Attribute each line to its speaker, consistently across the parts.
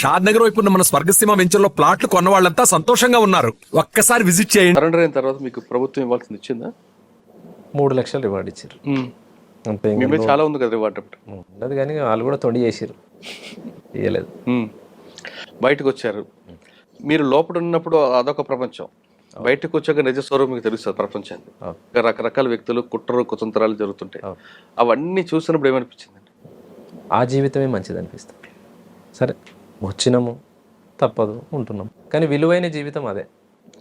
Speaker 1: షాద్ నగర్ వైపు ఉన్న మన స్వర్గసీమ వెంచర్లో ప్లాట్లు కొన్న వాళ్ళంతా సంతోషంగా ఉన్నారు. ఒక్కసారి విజిట్ చేయండి.
Speaker 2: సరెండర్ అయిన తర్వాత మీకు ప్రభుత్వం ఇవ్వాల్సింది ఇచ్చిందా?
Speaker 3: మూడు లక్షలు రివార్డ్ ఇచ్చారు. అంతే
Speaker 2: చాలా ఉంది కదా రివార్డ్ అప్పుడు.
Speaker 3: ఉండదు కానీ వాళ్ళు కూడా తొండి చేసారు
Speaker 2: ఉమ్. బయటకు వచ్చారు. మీరు లోపల ఉన్నప్పుడు అదొక ప్రపంచం. బయటకు వచ్చాక నిజ స్వరూపం మీకు తెలుస్తుంది ప్రపంచాన్ని.
Speaker 3: అవును.
Speaker 2: ఇంకా రకరకాల వ్యక్తులు కుట్రలు కుతంత్రాలు జరుగుతుంటాయి.
Speaker 3: అవును.
Speaker 2: అవన్నీ చూసినప్పుడు ఏమనిపించిందండి?
Speaker 3: ఆ జీవితమే మంచిది అనిపిస్తుంది సరే. వచ్చినాము తప్పదు ఉంటున్నాం. కానీ విలువైన జీవితం అదే.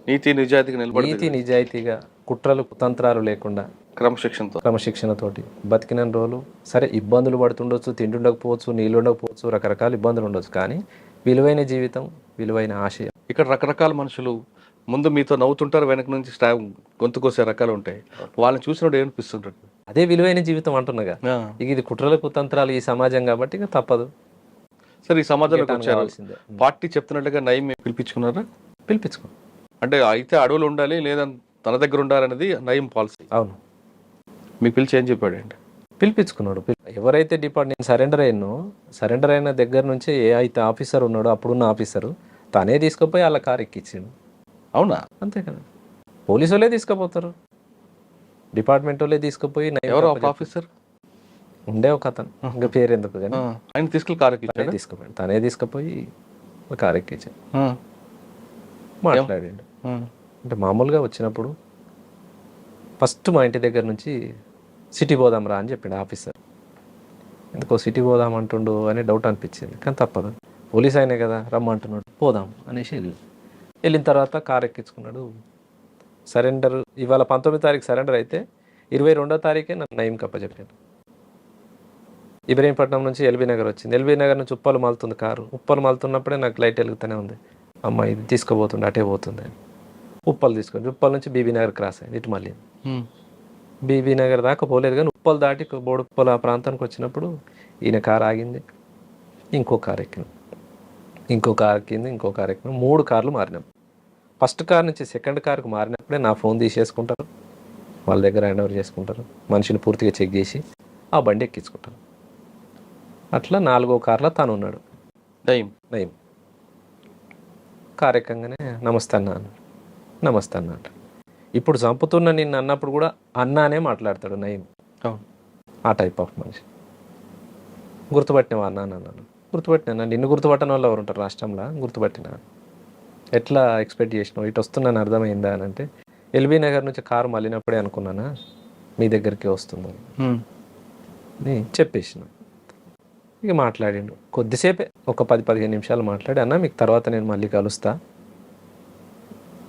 Speaker 2: నీతి నిజాయితీకి నిలబడి
Speaker 3: నీతి నిజాయితీగా కుట్రలు కుతంత్రాలు లేకుండా
Speaker 2: క్రమశిక్షణతో.
Speaker 3: క్రమశిక్షణతోటి బతికిన రోజులు సరే ఇబ్బందులు పడుతుండొచ్చు తిండి ఉండకపోవచ్చు నీళ్ళు ఉండకపోవచ్చు రకరకాల ఇబ్బందులు ఉండొచ్చు కానీ విలువైన జీవితం విలువైన ఆశయం.
Speaker 2: ఇక్కడ రకరకాల మనుషులు ముందు మీతో నవ్వుతుంటారు వెనక నుంచి స్టా గొంతు కోసే రకాలు ఉంటాయి. వాళ్ళని చూసినప్పుడు ఏమనిపిస్తుంటారు
Speaker 3: అదే విలువైన జీవితం అంటున్నగా. ఇక ఇది కుట్రల కుతంత్రాలు ఈ సమాజం కాబట్టి ఇక తప్పదు.
Speaker 2: సరే ఈ సమాజంలోకి వచ్చారు. పార్టీ చెప్తున్నట్టుగా నయం పిలిపించుకున్నారా?
Speaker 3: పిలిపించుకో
Speaker 2: అంటే అయితే అడవులు ఉండాలి లేదా తన దగ్గర ఉండాలనేది నయం పాలసీ.
Speaker 3: అవును.
Speaker 2: మీకు పిలిచి ఏం చెప్పాడండి
Speaker 3: పిలిపించుకున్నాడు. పిల్- ఎవరైతే డిపార్ట్ నేను సరెండర్ అయ్యానో సరెండర్ అయిన దగ్గర నుంచి ఏ అయితే ఆఫీసర్ ఉన్నాడో అప్పుడున్న ఆఫీసరు తనే తీసుకుపోయి వాళ్ళ కారు ఎక్కించిండు.
Speaker 2: అవునా?
Speaker 3: అంతే కదా. పోలీసు వాళ్ళే తీసుకుపోతారు. డిపార్ట్మెంట్ వాళ్ళే తీసుకుపోయి
Speaker 2: ఎవరు ఆఫీసర్?
Speaker 3: ఉండే ఒక అతను. ఇంకా పేరు ఎందుకు కానీ
Speaker 2: ఆయన తీసుకెళ్ళి కారు
Speaker 3: తనే? తీసుకుపోయాడు. తనే తీసుకుపోయి కారు ఎక్కించాడు.
Speaker 2: ఆ,
Speaker 3: మాట్లాడిండు. అంటే మామూలుగా వచ్చినప్పుడు ఫస్ట్ మా ఇంటి దగ్గర నుంచి సిటీ పోదాం రా అని చెప్పిండు ఆఫీసర్. ఎందుకో సిటీ పోదాం అంటుండు అని డౌట్ అనిపించింది కానీ తప్పదు. పోలీస్ అయినే కదా రమ్మంటున్నాడు. పోదాం అనేసి వెళ్ళి వెళ్ళిన తర్వాత కార్ ఎక్కించుకున్నాడు. సరెండర్ ఇవాళ పంతొమ్మిది తారీఖు సరెండర్ అయితే ఇరవై రెండో తారీఖే నన్ను నయం కప్ప చెప్పాను ఇబ్రహీంపట్నం నుంచి ఎల్బీ నగర్ వచ్చింది. ఎల్బీ నగర్ నుంచి ఉప్పలు మాలుతుంది కారు. ఉప్పలు మాలుతున్నప్పుడే నాకు లైట్ వెలుగుతూనే ఉంది. అమ్మ ఇది తీసుకుపోతుండే అటే పోతుంది అని. ఉప్పలు తీసుకొని ఉప్పల్ నుంచి బీబీ నగర్ క్రాస్ అయింది ఇటు మళ్ళీ. బీబీ నగర్ దాకా పోలేదు కానీ ఉప్పలు దాటి బోడుప్పలు ఆ ప్రాంతానికి వచ్చినప్పుడు ఈయన కారు ఆగింది ఇంకో కారు ఎక్కింది. ఇంకో కారు ఎక్కింది ఇంకో కారు ఎక్కింది. మూడు కార్లు మారినాం. ఫస్ట్ కార్ నుంచి సెకండ్ కార్కు మారినప్పుడే నా ఫోన్ తీసేసుకుంటారు. వాళ్ళ దగ్గర హ్యాండ్ ఓవర్ చేసుకుంటారు. మనిషిని పూర్తిగా చెక్ చేసి ఆ బండి ఎక్కించుకుంటారు. అట్లా నాలుగో కార్లో తను ఉన్నాడు
Speaker 2: నయం.
Speaker 3: నయం. కారు ఎక్కంగానే నమస్తే అన్న నమస్తే అన్న అంట. ఇప్పుడు చంపుతున్న నిన్ను అన్నప్పుడు కూడా అన్నానే మాట్లాడతాడు నయం.
Speaker 2: అవును.
Speaker 3: ఆ టైప్ ఆఫ్ మనిషి. గుర్తుపట్టినవా అన్న అని అన్నాను గుర్తుపట్టినా నిన్ను గుర్తుపట్టని వాళ్ళు ఎవరు ఉంటారు రాష్ట్రంలో? గుర్తుపట్టినా? ఎట్లా ఎక్స్పెక్ట్ చేసినావు? ఇటు వస్తున్నాను అర్థమైందా అని అంటే ఎల్బీ నగర్ నుంచి కారు మళ్ళినప్పుడే అనుకున్నానా? మీ దగ్గరికి వస్తుందని. చెప్పేసిన. ఇక మాట్లాడిండు. కొద్దిసేపే ఒక పది పదిహేను నిమిషాలు మాట్లాడి అన్న మీకు తర్వాత నేను మళ్ళీ కలుస్తా.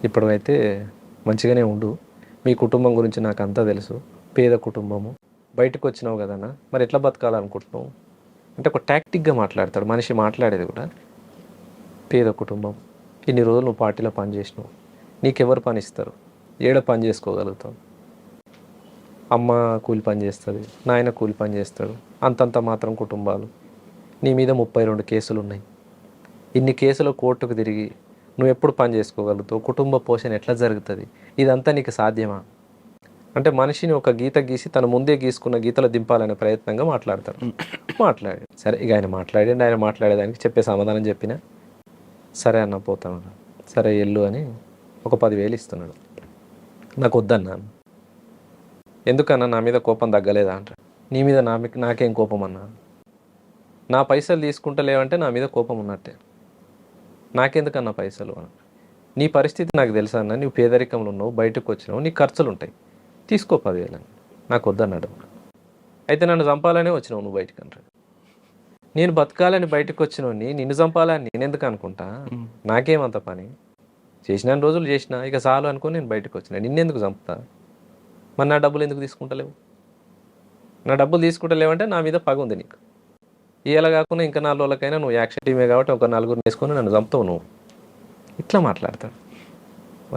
Speaker 3: ఇప్పుడైతే మంచిగానే ఉండు. మీ కుటుంబం గురించి నాకు అంతా తెలుసు. పేద కుటుంబము. బయటకు వచ్చినావు కదన్న మరి ఎట్లా బతకాలనుకుంటున్నావు? అంటే ఒక టాక్టిక్గా మాట్లాడతాడు. మనిషి మాట్లాడేది కూడా పేద కుటుంబం ఇన్ని రోజులు నువ్వు పార్టీలో పని చేసినావు. నీకెవరు పని ఇస్తారు? ఏడ పని చేసుకోగలుగుతావు? అమ్మ కూలి పని చేస్తుంది నాయన కూలి పని చేస్తాడు. అంతంత మాత్రం కుటుంబాలు. నీ మీద ముప్పై రెండు కేసులు ఉన్నాయి ఇన్ని కేసులు కోర్టుకు తిరిగి నువ్వు ఎప్పుడు పని చేసుకోగలుగుతావు? కుటుంబ పోషణ ఎట్లా జరుగుతుంది? ఇదంతా నీకు సాధ్యమా? అంటే మనిషిని ఒక గీత గీసి తను ముందే గీసుకున్న గీతలు దింపాలనే ప్రయత్నంగా మాట్లాడతాడు. మాట్లాడి. సరే ఇక ఆయన మాట్లాడండి. ఆయన మాట్లాడేదానికి చెప్పే సమాధానం చెప్పిన సరే అన్న పోతాను సరే ఎల్లు అని ఒక పదివేలు ఇస్తున్నాడు. నాకు వద్దన్నాను ఎందుకన్నా నా మీద కోపం తగ్గలేదా అంట నీ మీద నా నాకేం కోపం అన్నా నా పైసలు తీసుకుంటలేవంటే నా మీద కోపం ఉన్నట్టే. నాకెందుకన్నా పైసలు అని? నీ పరిస్థితి నాకు తెలుసా అన్న? నువ్వు పేదరికంలో ఉన్నావు బయటకు వచ్చినావు నీ ఖర్చులు ఉంటాయి తీసుకో పదివేలు అని నాకు వద్దన్నాడు అయితే నన్ను చంపాలనే వచ్చినావు నువ్వు బయటకు అంటాడు. నేను బతకాలని బయటకు వచ్చినోని నిన్ను చంపాలని నేను ఎందుకు అనుకుంటా? నాకేమంత పని? చేసిన రోజులు చేసిన ఇక చాలు అనుకొని నేను బయటకు వచ్చిన. నిన్నెందుకు చంపుతా? మరి నా డబ్బులు ఎందుకు తీసుకుంటలేవు? నా డబ్బులు తీసుకుంటలేవంటే నా మీద పగ ఉంది నీకు. ఇలా కాకుండా ఇంకా నాలుగు రోజులకైనా నువ్వు యాక్షన్ టీమే కాబట్టి ఒక నలుగురు వేసుకొని నన్ను చంపుతావు నువ్వు. ఇట్లా మాట్లాడతాడు.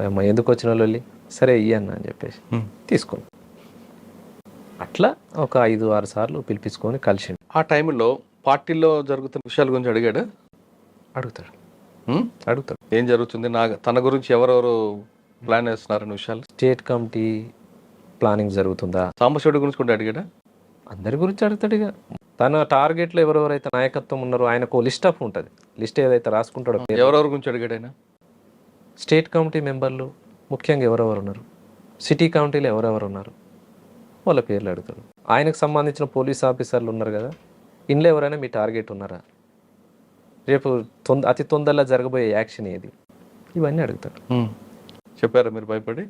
Speaker 3: అమ్మ ఎందుకు వచ్చిన వాళ్ళు సరే ఇయ్యి అన్న అని చెప్పేసి. తీసుకో అట్లా ఒక ఐదు ఆరు సార్లు పిలిపించుకొని కలిసిండు.
Speaker 2: ఆ టైంలో పార్టీలో జరుగుతున్న విషయాల గురించి అడిగాడు?
Speaker 3: అడుగుతాడు? అడుగుతాడు.
Speaker 2: ఏం జరుగుతుంది? నా తన గురించి ఎవరెవరు ప్లాన్ వేస్తున్నారన్న విషయాలు?
Speaker 3: స్టేట్ కమిటీ ప్లానింగ్ జరుగుతుందా?
Speaker 2: సాంబశివుడి గురించి కూడా అడిగాడా?
Speaker 3: అందరి గురించి అడుగుతాడు ఇక. తన టార్గెట్లో ఎవరెవరైతే నాయకత్వం ఉన్నారో ఆయనకు లిస్ట్ ఆఫ్ ఉంటుంది. లిస్ట్ ఏదైతే రాసుకుంటాడో
Speaker 2: ఎవరెవరి గురించి అడిగాడు ఆయన?
Speaker 3: స్టేట్ కమిటీ మెంబర్లు ముఖ్యంగా ఎవరెవరు ఉన్నారు? సిటీ కమిటీలో ఎవరెవరు ఉన్నారు? వాళ్ళ పేర్లు అడుగుతాడు. ఆయనకు సంబంధించిన పోలీస్ ఆఫీసర్లు ఉన్నారు కదా ఇంట్లో ఎవరైనా మీ టార్గెట్ ఉన్నారా? రేపు తొంద అతి తొందరలో జరగబోయే యాక్షన్ ఏది? ఇవన్నీ అడుగుతాడు.
Speaker 2: చెప్పారా మీరు భయపడి?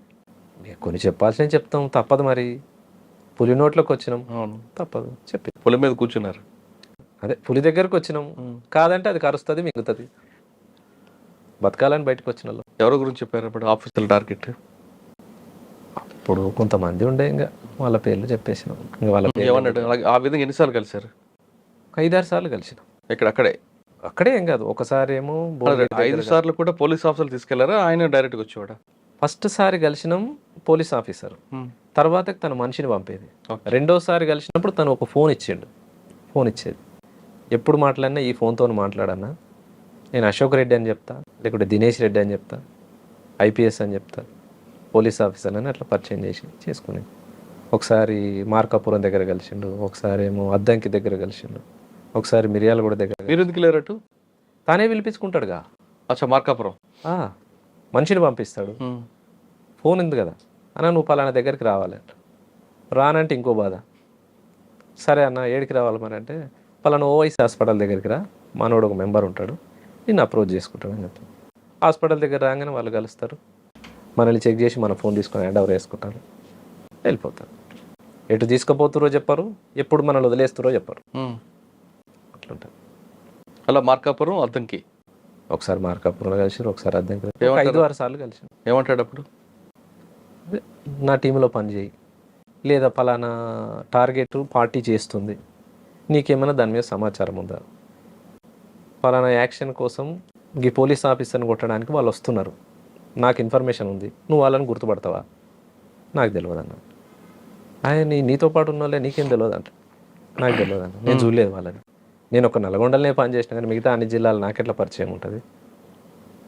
Speaker 3: కొన్ని చెప్పాల్సిన చెప్తాం తప్పదు మరి. పులి నోట్లోకి వచ్చినాం.
Speaker 2: అవును.
Speaker 3: తప్పదు చెప్పి.
Speaker 2: పులి మీద కూర్చున్నారు.
Speaker 3: అదే పులి దగ్గరకు వచ్చినాం. కాదంటే అది కరుస్తుంది మిగుతుంది. బతకాలని బయటకు వచ్చిన వాళ్ళు.
Speaker 2: ఎవరి గురించి చెప్పారు అప్పుడు ఆఫీసర్ టార్గెట్?
Speaker 3: ఇప్పుడు కొంతమంది ఉండే ఇంకా వాళ్ళ పేర్లు చెప్పేసినాం. ఇంకా వాళ్ళ పేర్లు
Speaker 2: ఏమన్నాడు? అలాగే ఆ విధంగా ఎన్నిసార్లు కలిశారు?
Speaker 3: ఒక ఐదారు సార్లు కలిసినాం.
Speaker 2: ఇక్కడ అక్కడే?
Speaker 3: అక్కడే ఏం కాదు ఒకసారి ఏమో
Speaker 2: ఐదు సార్లు కూడా పోలీస్ ఆఫీసర్లు తీసుకెళ్ళారా? ఆయన డైరెక్ట్గా వచ్చేవాడా?
Speaker 3: ఫస్ట్ సారి కలిసినాం పోలీస్ ఆఫీసర్. తర్వాత తన మనిషిని పంపేది. రెండోసారి కలిసినప్పుడు తను ఒక ఫోన్ ఇచ్చిండు. ఫోన్ ఇచ్చేది. ఎప్పుడు మాట్లాడినా ఈ ఫోన్తో మాట్లాడన్నా. నేను అశోక్ రెడ్డి అని చెప్తా లేకుంటే దినేష్ రెడ్డి అని చెప్తా ఐపీఎస్ అని చెప్తా పోలీస్ ఆఫీసర్ అని అట్లా పరిచయం చేసి చేసుకునేది. ఒకసారి మార్కాపురం దగ్గర కలిసిండు ఒకసారి ఏమో అద్దంకి దగ్గర కలిసిండు ఒకసారి మిర్యాలగూడ దగ్గర
Speaker 2: మీరు ఎందుకు లేరటు
Speaker 3: తానే పిలిపించుకుంటాడుగా.
Speaker 2: అచ్చా మార్కాపురం.
Speaker 3: మనిషిని పంపిస్తాడు. ఫోన్ ఉంది కదా. అన్న నువ్వు పలానా దగ్గరికి రావాలి అంట. రానంటే ఇంకో బాధ. సరే అన్న ఏడికి రావాలి మరి? అంటే పలానా ఓవైసీ హాస్పిటల్ దగ్గరికి రా మనోడు ఒక మెంబర్ ఉంటాడు నిన్ను అప్రోచ్ చేసుకుంటాడు అని చెప్తాను హాస్పిటల్ దగ్గర రాగానే వాళ్ళు కలుస్తారు. మనల్ని చెక్ చేసి మన ఫోన్ తీసుకొని హ్యాండ్ ఓవర్ వేసుకుంటారు. వెళ్ళిపోతారు. ఎటు తీసుకుపోతురో చెప్పరు ఎప్పుడు మనల్ని వదిలేస్తురో చెప్పరు. అట్లుంటుంది.
Speaker 2: అలా మార్కాపురం అద్దంకి.
Speaker 3: ఒకసారి మార్కాపురంలో కలిసి ఒకసారి అర్థం? ఐదు ఆరు సార్లు కలిసి
Speaker 2: ఏమంటాడు అప్పుడు?
Speaker 3: నా టీంలో పనిచేయి. లేదా పలానా టార్గెట్ పార్టీ చేస్తుంది. నీకేమైనా దాని మీద సమాచారం ఉందా? పలానా యాక్షన్ కోసం ఈ పోలీస్ ఆఫీసర్ని కొట్టడానికి వాళ్ళు వస్తున్నారు. నాకు ఇన్ఫర్మేషన్ ఉంది. నువ్వు వాళ్ళని గుర్తుపడతావా? నాకు తెలియదు అన్న ఆయన నీ నీతో పాటు ఉన్న వాళ్ళే నీకేం తెలియదు అంట నాకు తెలియదు అన్న నేను చూడలేదు వాళ్ళని. నేను ఒక నల్గొండలనే పని చేసిన కానీ మిగతా అన్ని జిల్లాలు నాకెట్లా పరిచయం ఉంటుంది?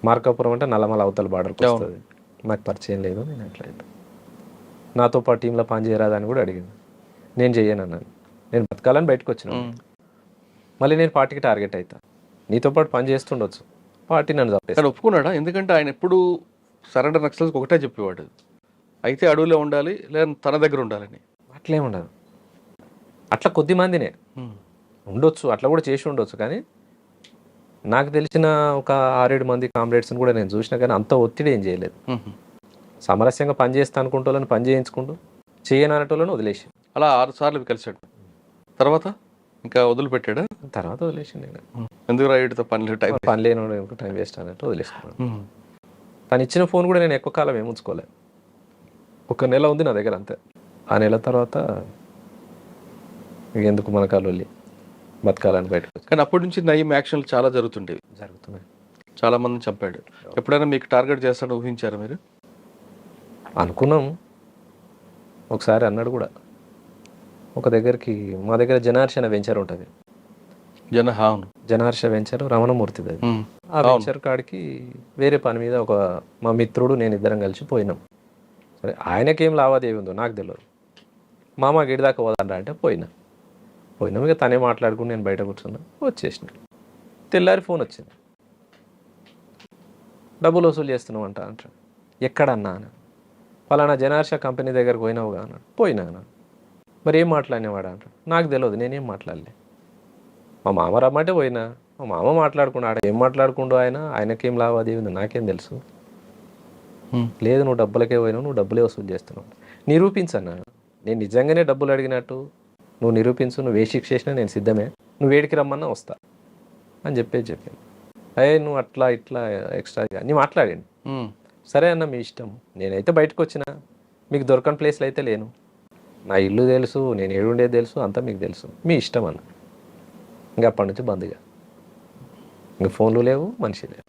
Speaker 3: మార్కాపురం అంటే నల్లమల అవతల బార్డర్కి వస్తుంది. నాకు పరిచయం లేదు నేను అట్లా. నాతో పాటు టీంలో పని చేయరాదని కూడా అడిగింది. నేను చెయ్యను అన్నాను. నేను బతకాలని బయటకు వచ్చిన మళ్ళీ నేను పార్టీకి టార్గెట్ అవుతా నీతో పాటు పని చేస్తుండొచ్చు. పార్టీ నన్ను
Speaker 2: కానీ ఒప్పుకున్నాడా? ఎందుకంటే ఆయన ఎప్పుడు సరెండర్ నక్సల్స్ ఒకటే చెప్పేవాడు. అయితే అడవిలో ఉండాలి లేదా తన దగ్గర ఉండాలని.
Speaker 3: అట్లే ఉండదు. అట్లా కొద్ది మందినే. ఉండొచ్చు అట్లా కూడా చేసి ఉండొచ్చు. కానీ నాకు తెలిసిన ఒక ఆరేడు మంది కామ్రేడ్స్ని కూడా నేను చూసినా కానీ అంత ఒత్తిడి ఏం చేయలేదు. సామరస్యంగా పని చేస్తా అనుకుంటోళ్ళని పని చేయించుకుంటూ చేయను అనేటోళ్ళని వదిలేసి
Speaker 2: అలా ఆరు సార్లు కలిశాడు. తర్వాత ఇంకా వదిలిపెట్టాడా?
Speaker 3: తర్వాత వదిలేసి నేను.
Speaker 2: ఎందుకు రాయుడితో పని టైం
Speaker 3: పని లేని టైం వేస్ట్ అన్నట్టు వదిలేసుకున్నాను తను ఇచ్చిన ఫోన్ కూడా నేను ఎక్కువ కాలం ఏమి ఉంచుకోలే. ఒక నెల ఉంది నా దగ్గర అంతే. ఆ నెల తర్వాత ఇక ఎందుకు మన కాళ్ళు బతకాలని బయటకు
Speaker 2: కానీ అప్పటి నుంచి నయం యాక్షన్లు చాలా జరుగుతుండేవి.
Speaker 3: జరుగుతున్నాయి.
Speaker 2: చాలా మందిని చంపాడు. ఎప్పుడైనా మీకు టార్గెట్ చేస్తాడని ఊహించారా మీరు?
Speaker 3: అనుకున్నాం. ఒకసారి అన్నాడు కూడా. ఒక దగ్గరికి మా దగ్గర జనార్షణ వెంచర్ ఉంటుంది.
Speaker 2: జన అవును.
Speaker 3: జనార్ష వెంచర్ రమణమూర్తిది
Speaker 2: ఉమ్.
Speaker 3: ఆ వెంచర్ కాడికి వేరే పని మీద ఒక మా మిత్రుడు నేను ఇద్దరం కలిసి పోయినాం. సరే ఆయనకేం లావాదేవీ ఉందో నాకు తెలియదు మామ గిడి దాకా పోదండా అంటే పోయినా. పోయినాం ఇక తనే మాట్లాడుకుని నేను బయట కూర్చున్నా. వచ్చేసిన. తెల్లారి ఫోన్ వచ్చింది. డబ్బులు వసూలు చేస్తున్నావు అంట. అంట ఎక్కడన్నా అని. పలానా జనార్ష కంపెనీ దగ్గరకు పోయినావుగా అన్నాడు. పోయినా అన్నాడు మరి ఏం మాట్లాడినవాడు అంట. నాకు తెలియదు నేనేం మాట్లాడలే. మా మామ రమ్మంటే పోయినా. మా మామ మాట్లాడుకున్నాడు. ఏం మాట్లాడుకుంటూ ఆయన? ఆయనకేం లావాదేవీ ఉంది నాకేం తెలుసు. లేదు నువ్వు డబ్బులకే పోయినావు నువ్వు డబ్బులే వసూలు చేస్తున్నావు. నిరూపించన్నా. నేను నిజంగానే డబ్బులు అడిగినట్టు నువ్వు నిరూపించు నువ్వు ఏ శిక్ష చేసినా నేను సిద్ధమే. నువ్వు వేడికి రమ్మన్నా వస్తా. అని చెప్పేసి చెప్పాను అయ్యే నువ్వు అట్లా ఇట్లా ఎక్స్ట్రా అన్నీ మాట్లాడండి. సరే అన్న మీ ఇష్టం. నేనైతే బయటకు వచ్చిన. మీకు దొరకని ప్లేస్లో అయితే లేను. నా ఇల్లు తెలుసు నేను ఏడుండేది తెలుసు అంతా మీకు తెలుసు. మీ ఇష్టం అన్న. ఇంకా అప్పటి నుంచి బంద్గా ఇంకా. ఫోన్లు లేవు మనిషి లేవు